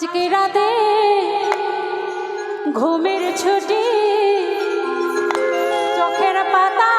আজকে রাতে ঘুমের ছুটি চোখের পাতা